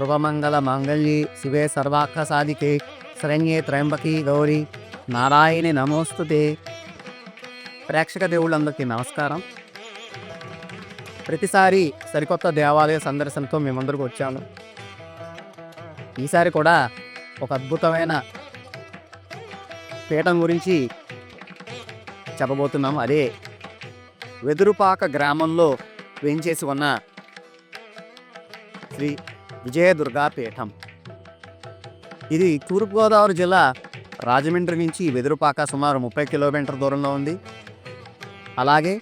సర్వమంగళ మాంగళ్యే. శివే సర్వార్థ సాధికే శరణ్యే త్రయంబకి గౌరి. నారాయణి నమోస్తుతే. ప్రేక్షక దేవుళ్ళందరికీ నమస్కారం. ప్రతిసారి సరికొత్త దేవాలయ సందర్శనతో మేమందరికి వచ్చాము. ఈసారి కూడా ఒక అద్భుతమైన పీఠం గురించి చెప్పబోతున్నాము అదే వెదురుపాక గ్రామంలో వేంచేసి ఉన్న శ్రీ విజయదుర్గాపీఠం. ఇది తూర్పుగోదావరి జిల్లా రాజమండ్రి నుంచి వెదురుపాక సుమారు ముప్పై కిలోమీటర్ దూరంలో ఉంది. అలాగే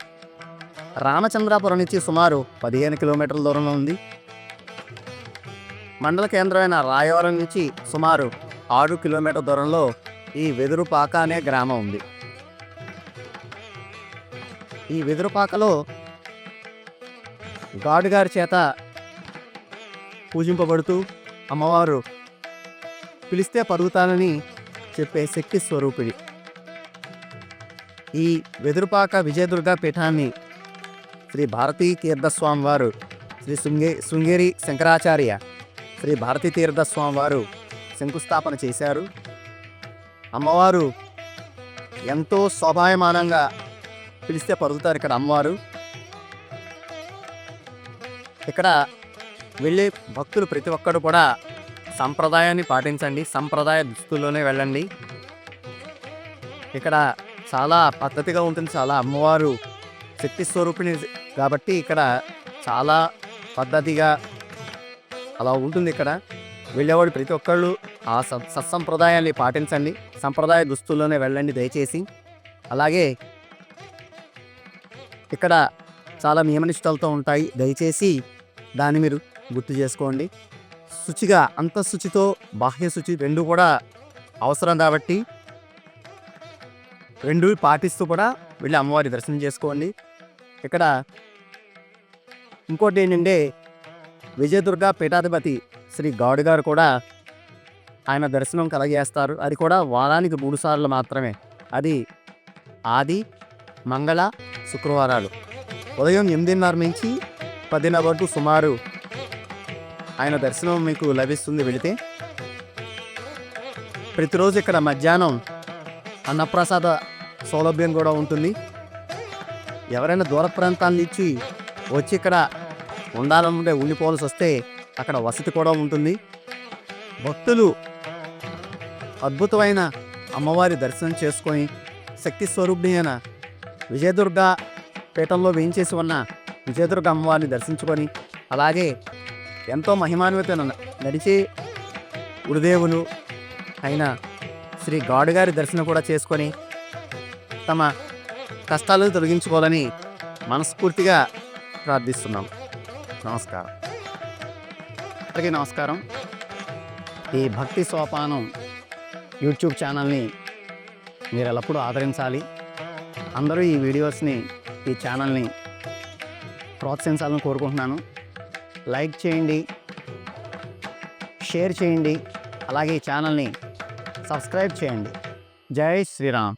రామచంద్రాపురం నుంచి సుమారు పదిహేను కిలోమీటర్ల దూరంలో ఉంది. మండల కేంద్రమైన రాయవరం నుంచి సుమారు ఆరు కిలోమీటర్ దూరంలో ఈ వెదురుపాక అనే గ్రామం ఉంది. ఈ వెదురుపాకలో గాడుగారి చేత పూజింపబడుతూ అమ్మవారు పిలిస్తే పరుగుతానని చెప్పే శక్తి స్వరూపిణి. ఈ వెదురుపాక విజయదుర్గ పీఠాన్ని శ్రీ భారతీ తీర్థస్వామి వారు శ్రీ శృంగే శృంగేరి శంకరాచార్య శ్రీ భారతీ తీర్థస్వామి వారు శంకుస్థాపన చేశారు. అమ్మవారు ఎంతో శోభాయమానంగా పిలిస్తే పరుగుతారు ఇక్కడ అమ్మవారు. ఇక్కడ వెళ్ళే భక్తులు ప్రతి ఒక్కరు కూడా సంప్రదాయాన్ని పాటించండి. సంప్రదాయ దుస్తుల్లోనే వెళ్ళండి. ఇక్కడ చాలా పద్ధతిగా ఉంటుంది. చాలా అమ్మవారు శక్తి స్వరూపిణి కాబట్టి ఇక్కడ చాలా పద్ధతిగా అలా ఉంటుంది ఇక్కడ. వెళ్ళేవాడు ప్రతి ఒక్కళ్ళు ఆ సత్ సత్సంప్రదాయాన్ని పాటించండి. సంప్రదాయ దుస్తుల్లోనే వెళ్ళండి దయచేసి. అలాగే ఇక్కడ చాలా నియమనిష్టలతో ఉంటాయి. దయచేసి దాన్ని మీరు గుర్తు చేసుకోండి. శుచిగా అంతఃశుచితో బాహ్య శుచి రెండు కూడా అవసరం కాబట్టి రెండు పాటిస్తూ కూడా వెళ్ళి అమ్మవారి దర్శనం చేసుకోండి. ఇక్కడ ఇంకోటి ఏంటంటే విజయదుర్గ పీఠాధిపతి శ్రీ గౌడ్ గారు కూడా ఆయన దర్శనం కలగజేస్తారు. అది కూడా వారానికి మూడు సార్లు మాత్రమే. అది ఆది మంగళ శుక్రవారాలు. ఉదయం ఎనిమిదిన్నర నుంచి పదిన్నర వరకు సుమారు ఆయన దర్శనం మీకు లభిస్తుంది వెళితే. ప్రతిరోజు ఇక్కడ మధ్యాహ్నం అన్నప్రసాద సౌలభ్యం కూడా ఉంటుంది. ఎవరైనా దూర ప్రాంతాల నుంచి వచ్చి ఇక్కడ ఉండాలనుకుంటే ఉండిపోవాల్సి వస్తే అక్కడ వసతి కూడా ఉంటుంది. భక్తులు అద్భుతమైన అమ్మవారి దర్శనం చేసుకొని శక్తి స్వరూపిణి అయిన విజయదుర్గ పీఠంలో వేయించేసి ఉన్న విజయదుర్గ అమ్మవారిని దర్శించుకొని అలాగే ఎంతో మహిమాన్వితను నడిచి గురుదేవులు అయిన శ్రీ గాడుగారి దర్శనం కూడా చేసుకొని తమ కష్టాలను తొలగించుకోవాలని మనస్ఫూర్తిగా ప్రార్థిస్తున్నాం. నమస్కారం. అందరికీ నమస్కారం. ఈ భక్తి సోపానం యూట్యూబ్ ఛానల్ని మీరు ఎల్లప్పుడూ ఆదరించాలి. అందరూ ఈ వీడియోస్ని ఈ ఛానల్ని ప్రోత్సహించాలని కోరుకుంటున్నాను. లైక్ చేయండి షేర్ చేయండి అలాగే ఈ ఛానల్ని సబ్స్క్రైబ్ చేయండి. జై శ్రీరామ్.